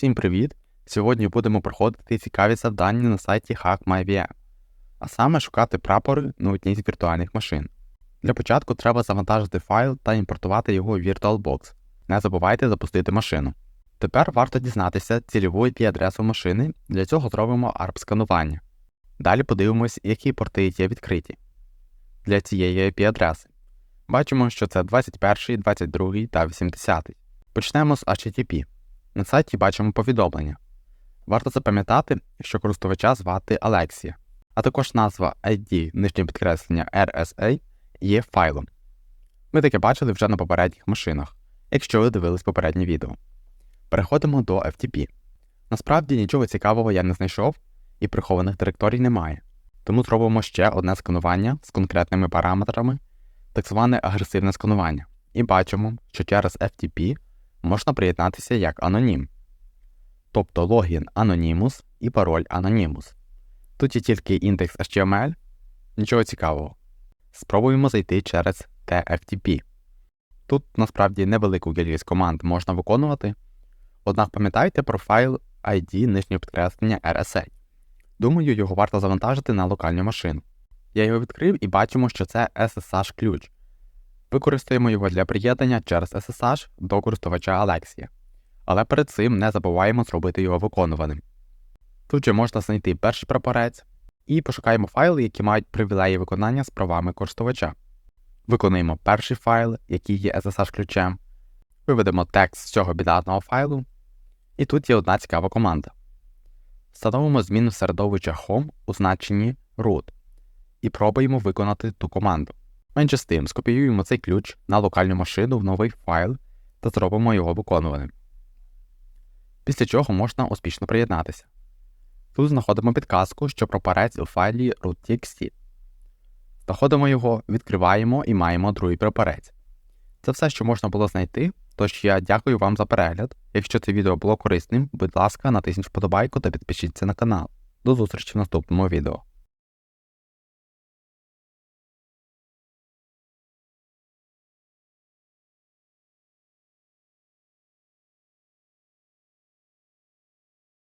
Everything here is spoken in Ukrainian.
Усім привіт! Сьогодні будемо проходити цікаві завдання на сайті HackMyVM, а саме шукати прапори на одній з віртуальних машин. Для початку треба завантажити файл та імпортувати його в VirtualBox. Не забувайте запустити машину. Тепер варто дізнатися цільову IP-адресу машини, для цього зробимо ARP-сканування. Далі подивимось, які порти є відкриті для цієї IP-адреси. Бачимо, що це 21, 22 та 80. Почнемо з HTTP. На сайті бачимо повідомлення. Варто запам'ятати, що користувача звати Алексія, а також назва ID нижнє підкреслення RSA є файлом. Ми таке бачили вже на попередніх машинах, якщо ви дивились попереднє відео. Переходимо до FTP. Насправді нічого цікавого я не знайшов і прихованих директорій немає, тому зробимо ще одне сканування з конкретними параметрами, так зване агресивне сканування, і бачимо, що через FTP можна приєднатися як анонім, тобто логін Anonymous і пароль Anonymous. Тут є тільки індекс HTML, нічого цікавого. Спробуємо зайти через TFTP. Тут насправді невелику кількість команд можна виконувати, однак пам'ятайте про файл ID нижнього підкреслення RSA. Думаю, його варто завантажити на локальну машину. Я його відкрив і бачимо, що це SSH ключ. Використаємо його для приєднання через SSH до користувача Алексія. Але перед цим не забуваємо зробити його виконуваним. Тут же можна знайти перший прапорець і пошукаємо файли, які мають привілеї виконання з правами користувача. Виконуємо перший файл, який є SSH ключем, виведемо текст з цього бінарного файлу, і тут є одна цікава команда. Встановимо зміну середовища Home у значенні root і пробуємо виконати ту команду. Менше з тим, скопіюємо цей ключ на локальну машину в новий файл та зробимо його виконуваним. Після чого можна успішно приєднатися. Тут знаходимо підказку, що прапорець у файлі root.txt. Знаходимо його, відкриваємо і маємо другий прапорець. Це все, що можна було знайти, тож я дякую вам за перегляд. Якщо це відео було корисним, будь ласка, натисніть вподобайку та підпишіться на канал. До зустрічі в наступному відео.